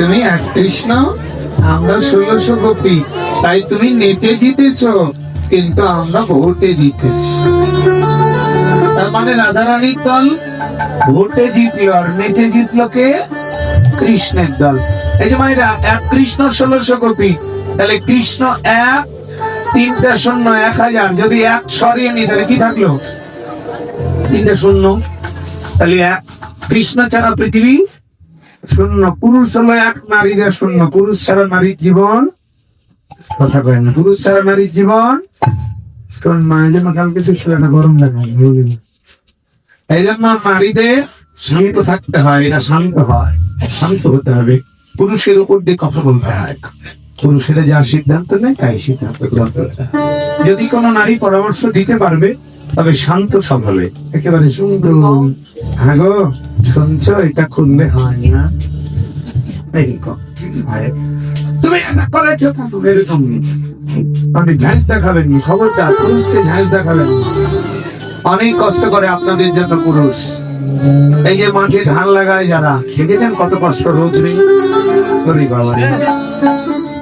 তুমি এক কৃষ্ণ, আমরা ষোলোশো গোপী তাই তুমি নেচে জিতেছ, কিন্তু আমরা ভোটে জিতেছি। তার মানে রাধারানীর দল ভোটে আর নেচে কে? কৃষ্ণের দল। এই যে মায়েরা, এক কৃষ্ণ তাহলে কৃষ্ণ এক, তিনটা শূন্য, এক হাজার। যদি এক সরিয়ে নি তাহলে কি থাকল? তিনটা শূন্য। তাহলে এক। কৃষ্ণ ছাড়া পৃথিবী শূন্য। পুরুষ হলো এক, নারীরা শূন্য। পুরুষ ছাড়া নারীর জীবন কথা কয় না। পুরুষ ছাড়া নারীর জীবন জন্য নারীদের শান্ত হয় শান্ত হবে। পুরুষের উপর দিয়ে কথা বলতে হয়। পুরুষেরা যা সিদ্ধান্ত নেয়, তাই সিদ্ধান্ত গ্রহণ যদি কোনো নারী পরামর্শ দিতে পারবে, তবে শান্ত স্বভাবে। একেবারে সুন্দর। হ্যাঁ গো। শুনছো এটা খুললে হয় না। তুমি অনেক কষ্ট করে আপনাদের জন্য পুরুষ। এই যে মাঠে ধান লাগায় যারা দেখেছেন কত কষ্ট, রোজ নেই।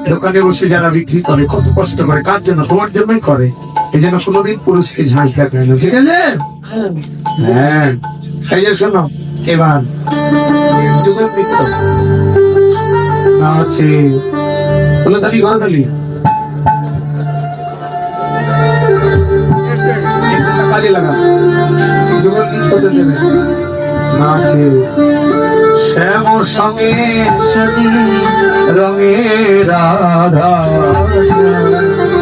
দোকানে বসে যারা বিক্রি করে, কত কষ্ট করে, কার জন্য? তোমার জন্যই করে। এই জন্য কোনোদিন পুরুষকে ঝাঁজ দেখায় না, ঠিক আছে? হ্যাঁ। এই যে শোনো এবার যুগের মিত্র আছে বলে তালি ঘর তালি। কালি লাগা। যুগের মিত্র দেবে। নাচে শ্যাম সঙ্গে রঙে রাধা বিনোদিনী রাধা শ্যাম সঙ্গে রঙে রাধা।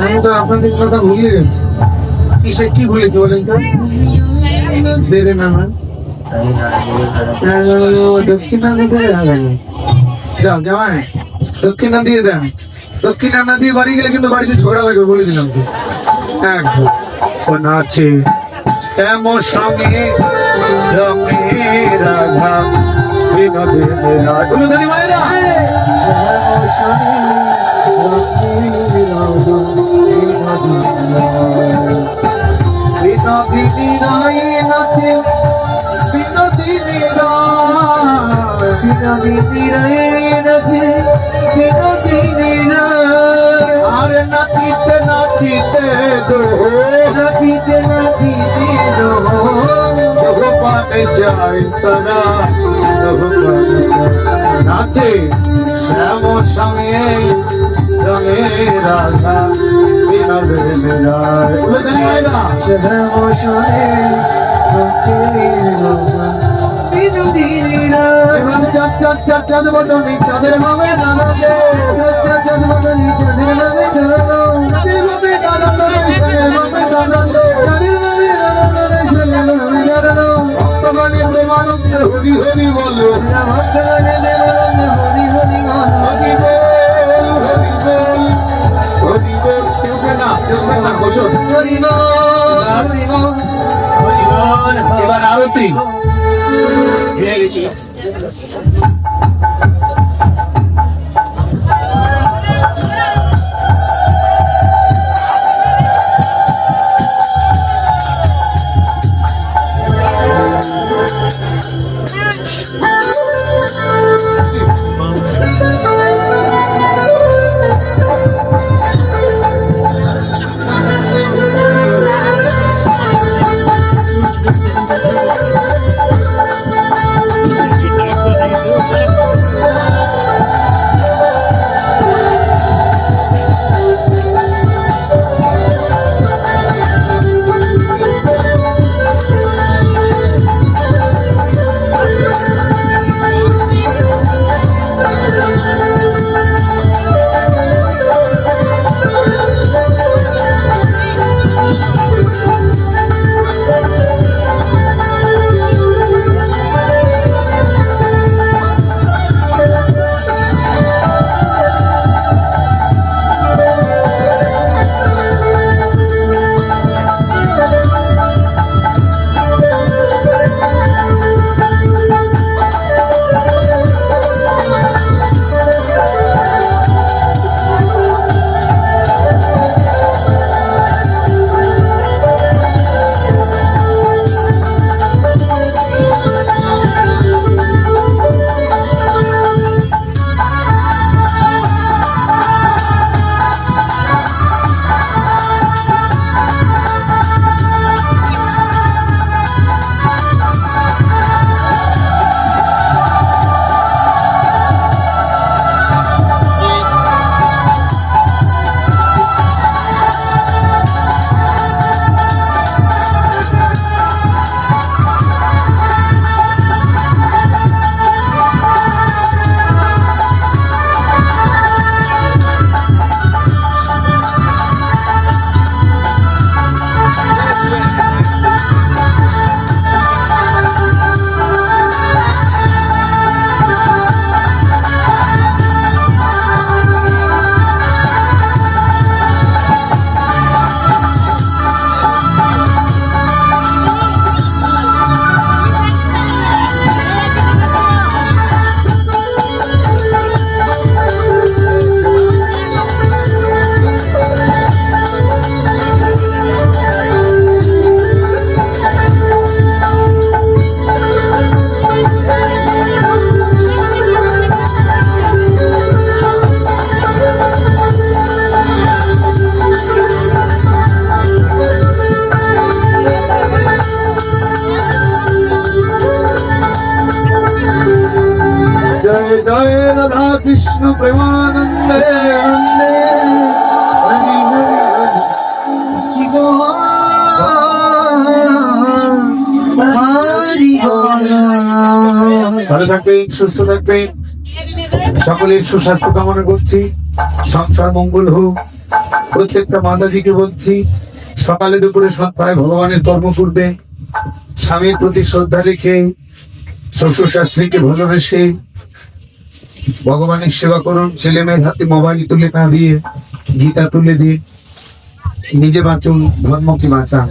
আমি তো আপনাদের কথা ভুলিয়ে গেছি কিসে কি ভুলেছি বলেন তো দেরে না না দক্ষিণা দিতে যাও জামাই। দক্ষিণা দিয়ে দেন। দক্ষিণা না দিয়ে বাড়ি গেলে কিন্তু বাড়িতে ঝগড়া লাগবে বলে দিলাম একদম নাচে এমন সঙ্গে রঙে রাধা বিনোদে মায়েরা বিনোদিনী রায় নাচে রায় নাচে বিনোদিনী আর নাচিতে নাচিতে নাচিতে নাচিতে ভগবান চাই তারা নাচে। শ্যাম সঙ্গে রঙে রাধা দেন মায়েরা শ্যাম সঙ্গে চাঁদ চাঁদ বদনি চাঁদের মামে দাঁড়াবে চাঁদ চাঁদ বদনি চাঁদের মামে দাঁড়াল চাঁদের মামে দাঁড়াল চাঁদের মামে দাঁড়াল চাঁদের মামে দাঁড়াল চাঁদের মামে দাঁড়াল ভক্তগণে প্রেমানন্দে হরি হরি বলো ভক্তগণে প্রেমানন্দে হরি হরি বলো হরি বল হরি বল হরি বল চুপে না চুপে না বসো হরি বল হরি বল হরি বল এবার আরতি। ভেঙে গেছিল জয় রাধা কৃষ্ণ প্রেমানন্দে হরি। ভালো থাকবেন, সুস্থ থাকবেন। সকলের সুস্বাস্থ্য কামনা করছি। সংসার মঙ্গল হোক। প্রত্যেকটা মাতাজিকে বলছি, সকালে দুপুরে সন্ধ্যায় ভগবানের কর্ম করবে। স্বামীর প্রতি শ্রদ্ধা রেখে, শ্বশুর শাস্ত্রীকে ভালোবেসে ভগবানের সেবা করুন, ছেলে মেয়ের হাতে মোবাইল তুলে না দিয়ে গীতা তুলে দিয়ে, নিজে বাঁচুন, ধর্মকে বাঁচান।